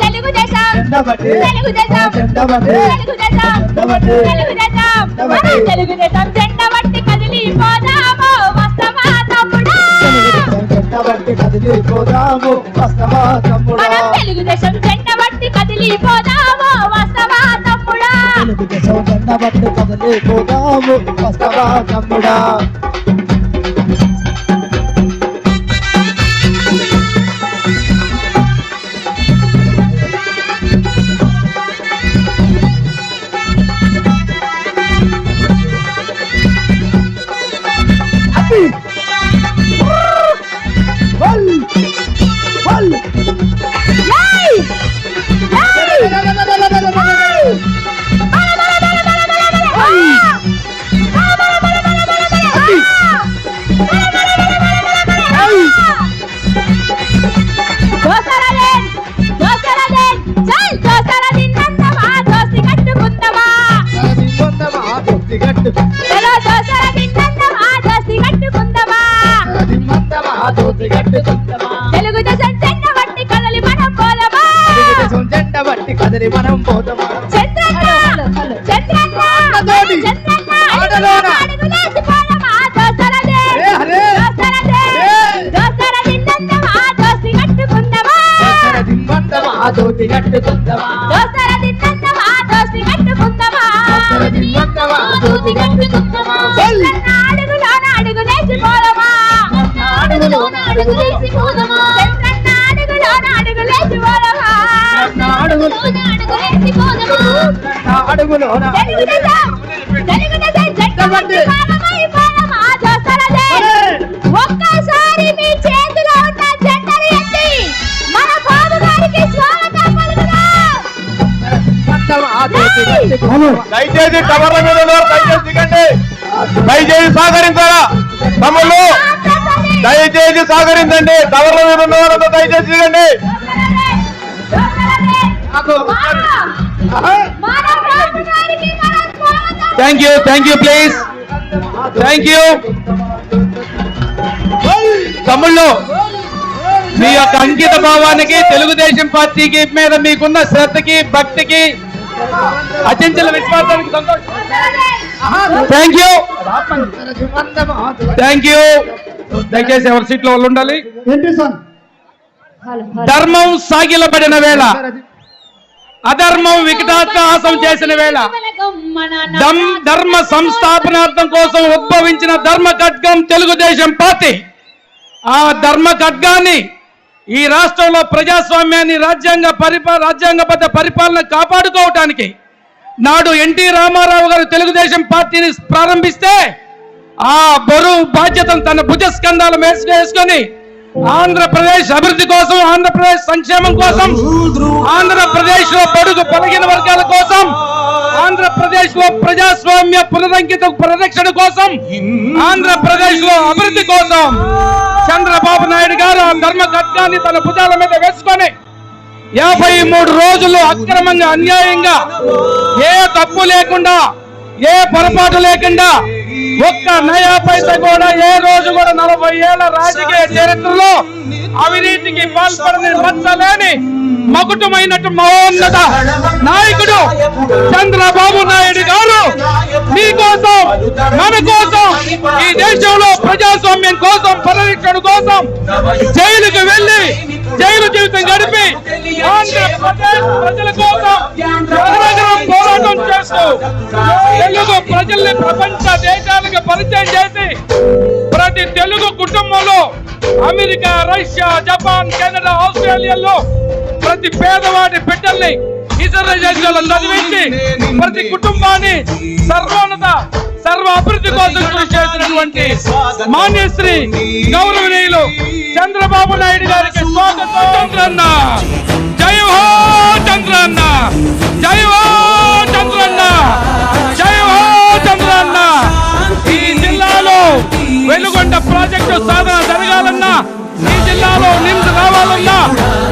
తెలుగుదేశం చెండబట్టి తెలుగుదేశం చెండబట్టి పట్టు చెండబట్టి కదిలి పోదాము వస్తవా తమ్ముడా? తెలుగుదేశం జెండ బట్టి కదలి మనం పోదమా తెలుగుదేశం జెండబట్టి కదిలి మనం పోదామా చంద్రన్న చంద్రన్న. చంద్రన్న ఆటలోన. అడుగులేసి పోదమా దోసరదేన్ ఏ హరే. దోసరదేన్ ఏ. దోసరదిన్ నందమా దోసి కట్టుకుందమా దిమ్మందమా దొత్తిగట్టుకుందమా దోసర తిన్నందమా దోసి కట్టుకుందమా దోసర తిన్నందమా దోసి కట్టుకుందమా. చంద్రన్న అరే. ఒక్కసారి మీ చేతిలో ఉన్న జెండలు ఎత్తి మన బాబు గారికి స్వాగతం దయచేసి టవర్ల మీద దయచేసి దిగండి దయచేసి సహకరించారా తమ్ముళ్ళు దయచేసి సహకరించండి. టవర్ల మీద ఉన్నవారు దయచేసి దిగండి thank you thank you please thank you తమ్ముళ్ళు మీ యొక్క అంకిత భావానికి తెలుగుదేశం పార్టీకి మీద మీకున్న శ్రద్ధకి భక్తికి అత్యంత విశ్వాసానికి సంతోషం. థ్యాంక్ యూ థ్యాంక్ యూ దయచేసి ఎవరి సీట్లో వాళ్ళు ఉండాలి? ధర్మం సాగిలబడిన వేళ అధర్మం వికటాట్టహాసం చేసిన వేళ ధర్మ సంస్థాపనార్థం కోసం ఉద్భవించిన ధర్మ ఖడ్గం తెలుగుదేశం పార్టీ. ఆ ధర్మ ఖడ్గాన్ని ఈ రాష్ట్రంలో ప్రజాస్వామ్యాన్ని రాజ్యాంగ పరిపా రాజ్యాంగబద్ధ పరిపాలన కాపాడుకోవటానికి నాడు ఎన్టీ రామారావు గారు తెలుగుదేశం పార్టీని ప్రారంభిస్తే ఆ బరువు బాధ్యతను తన భుజ స్కంధాల మీద వేసుకొని ఆంధ్రప్రదేశ్ అభివృద్ధి కోసం ఆంధ్రప్రదేశ్ సంక్షేమం కోసం ఆంధ్రప్రదేశ్లో బడుగు బలహీన వర్గాల కోసం ఆంధ్రప్రదేశ్లో ప్రజాస్వామ్య పునరంకిత పరిరక్షణ కోసం ఆంధ్రప్రదేశ్లో అభివృద్ధి కోసం చంద్రబాబు నాయుడు గారు ఆ ధర్మ ఖడ్గాన్ని తన భుజాల మీద వేసుకొని యాభై మూడు రోజులు అక్రమంగా అన్యాయంగా ఏ తప్పు లేకుండా ఏ పొరపాటు లేకుండా ఒక్క నయా పైస కూడా ఏ రోజు కూడా నలభై ఏళ్ళ రాజకీయ చరిత్రలో అవినీతికి పాల్పడని మచ్చలేని మకుటమైనట్టు మహోన్నత నాయకుడు చంద్రబాబు నాయుడు గారు మీకోసం మన కోసం ఈ దేశంలో ప్రజాస్వామ్యం కోసం పరిరక్షణ కోసం జైలుకు వెళ్ళి జైలు జీవితం గడిపి ఆంధ్రప్రదేశ్ ప్రజల కోసం పోరాటం చేస్తూ తెలుగు ప్రజల్ని ప్రపంచ దేశాలకు పరిచయం చేసి ప్రతి తెలుగు కుటుంబంలో అమెరికా రష్యా జపాన్ కెనడా ఆస్ట్రేలియాలో ప్రతి పేదవాడి బిడ్డల్ని ఇతర చదివించి ప్రతి కుటుంబాన్ని సర్వోన్నత సర్వ అభివృద్ధి కోసం కృషి చేసినటువంటి మాన్యశ్రీ గౌరవనీయులు చంద్రబాబు నాయుడు గారికి స్వాగతం. చంద్రన్న! జై హో చంద్రన్న! జై హో చంద్రన్న! ప్రాజెక్టు సాధన జరగాలన్నా ఈ జిల్లాలో నిమ్స్ రావాలన్నా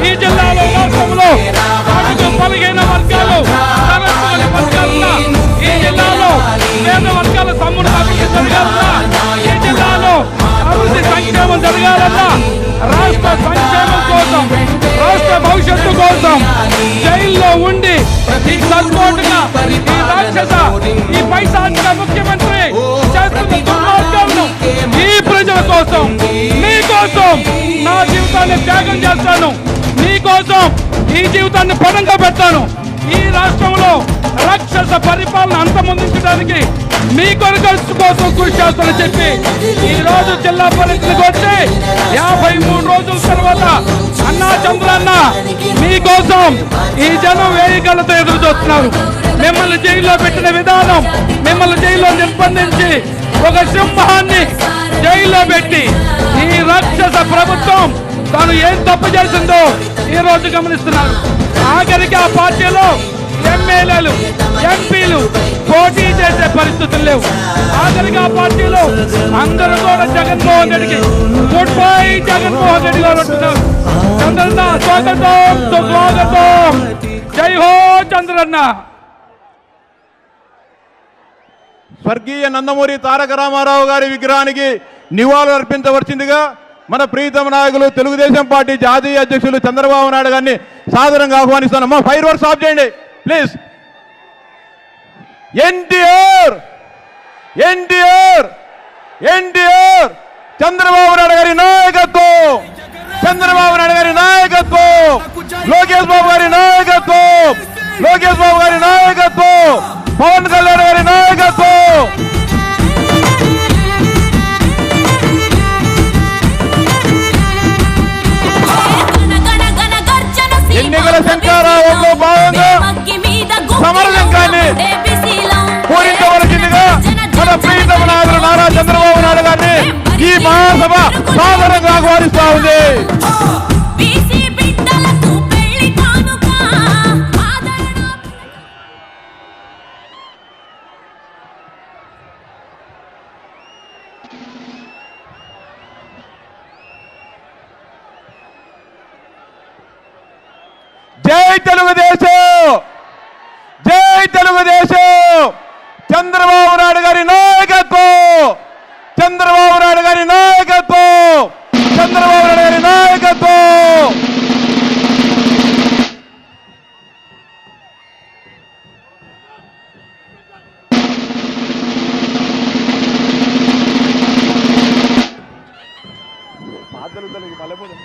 ఈ జిల్లాలో రాష్ట్రంలో బలహీన వర్గాలు ఈ జిల్లాలో పేద వర్గాల తమ్ముడు అభివృద్ధి జరగాలన్నా ఈ జిల్లాలో అభివృద్ధి సంక్షేమం జరగాలన్నా రాష్ట్ర సంక్షేమం కోసం రాష్ట్ర భవిష్యత్తు కోసం జైల్లో ఉండి ఈ సర్పోటుగా ఈ రాక్షస ఈ పైసా జీవితాన్ని త్యాగం చేస్తాను. మీ కోసం ఈ జీవితాన్ని పణంగా పెడతాను. ఈ రాష్ట్రంలో రాక్షస పరిపాలన అంతమొందించడానికి మీ కొరకు కోసం కృషి చేస్తానని చెప్పి ఈ రోజు జిల్లా పరిస్థితికి వచ్చి యాభై మూడు రోజుల తర్వాత అన్నా చంద్రన్న మీకోసం ఈ జనం వేయగలతో ఎదురు చూస్తున్నారు. మిమ్మల్ని జైల్లో పెట్టిన విధానం మిమ్మల్ని జైల్లో నిర్బంధించి ఒక సింహాన్ని జైల్లో పెట్టి ఈ రాక్షస ప్రభుత్వం తాను ఏం తప్పు చేసిందో ఈ రోజు గమనిస్తున్నారు. ఆఖరికి ఆ పార్టీలో ఎమ్మెల్యేలు ఎంపీలు పోటీ చేసే పరిస్థితులు లేవు. ఆఖరికి ఆ పార్టీలో అందరూ కూడా జగన్మోహన్ రెడ్డికి గుడ్ బై జగన్మోహన్ రెడ్డి గారు అంటున్నారు. చంద్రన్న స్వాగతం స్వాగతం జై హో చంద్రన్న. స్వర్గీయ నందమూరి తారక రామారావు గారి విగ్రహానికి నివాళులు అర్పించవలసిందిగా మన ప్రీతమ నాయకులు తెలుగుదేశం పార్టీ జాతీయ అధ్యక్షులు చంద్రబాబు నాయుడు గారిని సాదరంగా ఆహ్వానిస్తాను మా ఫైర్ వర్క్స్ ఆఫ్ చేయండి. ప్లీజ్. ఎన్టీఆర్! ఎన్టీఆర్! ఎన్టీఆర్! చంద్రబాబు నాయుడు గారి నాయకత్వం! చంద్రబాబు నాయుడు గారి నాయకత్వం! లోకేష్ బాబు గారి నాయకత్వం! లోకేష్ బాబు గారి నాయకత్వం! పవన్ కళ్యాణ్ గారి నాయకత్వం! సమరశంఖాన్ని పూరించవలసిందిగా మన ప్రీతమ నాయకుడు నారా చంద్రబాబు నాయుడు గారిని ఈ మహాసభ సాధారణంగా ఆహ్వానిస్తా ఉంది. జై తెలుగుదేశం పాదలు తొలగి మల్లెపూలు